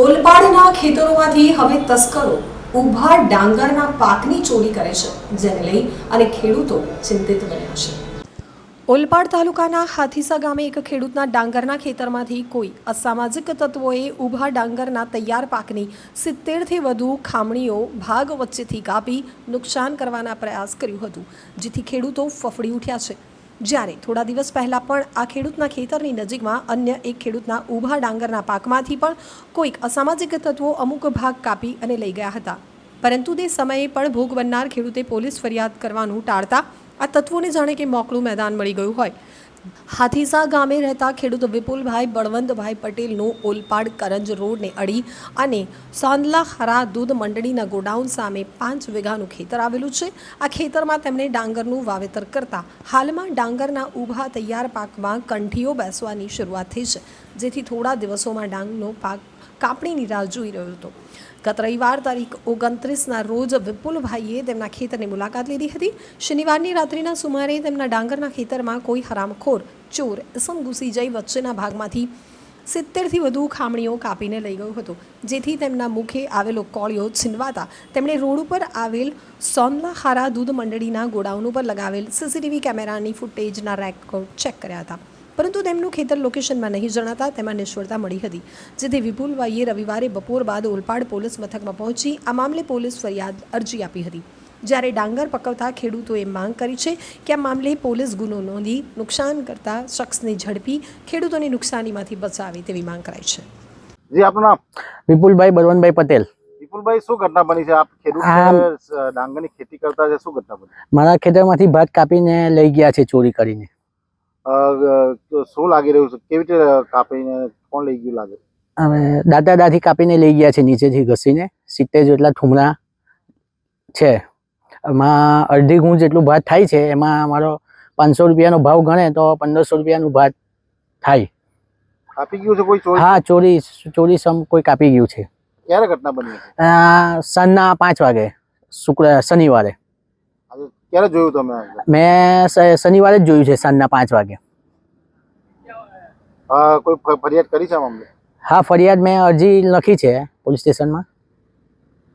ઓલપાડના ખેતરોમાંથી હવે તસ્કરો ઊભા ડાંગરના પાકની ચોરી કરે છે, જેને લઈ અને ખેડૂતો ચિંતિત બન્યા છે. ઓલપાડ તાલુકાના હાથીસા ગામે એક ખેડૂતના ડાંગરના ખેતરમાંથી કોઈ અસામાજિક તત્વોએ ઊભા ડાંગરના તૈયાર પાકની સિત્તેરથી વધુ ખામણીઓ ભાગ વચ્ચેથી કાપી નુકસાન કરવાના પ્રયાસ કર્યું હતું, જેથી ખેડૂતો ફફડી ઉઠ્યા છે. જ્યારે થોડા દિવસ પહેલાં પણ આ ખેડૂતના ખેતરની નજીકમાં અન્ય એક ખેડૂતના ઊભા ડાંગરના પાકમાંથી પણ કોઈક અસામાજિક તત્વો અમુક ભાગ કાપી અને લઈ ગયા હતા. પરંતુ તે સમયે પણ ભોગ બનનાર ખેડૂતે પોલીસ ફરિયાદ કરવાનું ટાળતા આ તત્વોને જાણે કે મોકળું મેદાન મળી ગયું હોય. હાથીસા ગામે રહેતા ખેડૂત વિપુલભાઈ બળવંતભાઈ પટેલનું ઓલપાડ કરંજ રોડને અડી અને સાંદલા હરા દૂધ મંડળીના ગોડાઉન સામે પાંચ વીઘાનું ખેતર આવેલું છે. આ ખેતરમાં તેમણે ડાંગરનું વાવેતર કરતા હાલમાં ડાંગરના ઊભા તૈયાર પાકમાં કંઠીઓ બેસવાની શરૂઆત થઈ છે. જેથી થોડા દિવસોમાં ડાંગનો પાક કાપણીની રાહ જોઈ રહ્યો હતો. ગત રવિવાર તારીખ ઓગણત્રીસના રોજ વિપુલભાઈએ તેમના ખેતરની મુલાકાત લીધી હતી. શનિવારની રાત્રિના સુમારે તેમના ડાંગરના ખેતરમાં કોઈ હરામખોર, ચોર ઇસમ ઘૂસી જઈ વચ્ચેના ભાગમાંથી સિત્તેરથી વધુ ખામણીઓ કાપીને લઈ ગયો હતો. જેથી તેમના મુખે આવેલો કોળિયો છીનવાતા તેમણે રોડ ઉપર આવેલ સોનલા હારા દૂધ મંડળીના ગોડાઉન ઉપર લગાવેલ સીસીટીવી કેમેરાની ફૂટેજના રેકોર્ડ ચેક કર્યા હતા. પરંતુ તેમનું ખેતર લોકેશનમાં નહીં જણાતા તેમાં નિષ્ફળતા મળી હતી જેથી વિપુલભાઈએ રવિવારે બપોર બાદ ઓલપાડ પોલીસ મથકમાં પહોંચી આ મામલે પોલીસ ફરિયાદ અરજી આપી હતી. જ્યારે ડાંગર પકવતા ખેડૂતોએ માંગ કરી છે કે આ મામલે પોલીસ ગુનો નોંધી નુકસાન કરતા શખ્સને ઝડપી ખેડૂતોને નુકસાનીમાંથી બચાવે તેવી માંગ કરાઈ છે. જી આપનું નામ? વિપુલભાઈ બળવંતભાઈ પટેલ. વિપુલભાઈ શું ઘટના બની છે? આપ ખેડૂત ડાંગરની ખેતી કરતા છે શું ઘટના બની? મારા ખેતરમાંથી ભાત કાપીને લઈ ગયા છે ચોરી કરીને. શું લાગી રહ્યું છે? કેવી રીતે કાપીને કોણ લઈ ગયું લાગે? હવે દાદા દાદી કાપીને લઈ ગયા છે નીચેથી ઘસીને. સિત્તેર જેટલા ઠુમરા છે. એમાં અડધી ગુણ જેટલું ભાત થાય છે. એમાં અમારો પાંચસો રૂપિયાનો ભાવ ગણે તો પંદરસો રૂપિયાનું ભાત થાય. કાપી ગયું છે કોઈ ચોરી? હા ચોરી ચોરી સમ કોઈ કાપી ગયું છે. ક્યારે ઘટના બની સાંજના પાંચ વાગે શુક્ર શનિવારે. ક્યારે જોયું તમે મેં શનિવારે જ જોયું છે સાંજના પાંચ વાગે. કોઈ ફરિયાદ કરી છે મામલે હા ફરિયાદ મેં અરજી લખી છે પોલીસ સ્ટેશનમાં.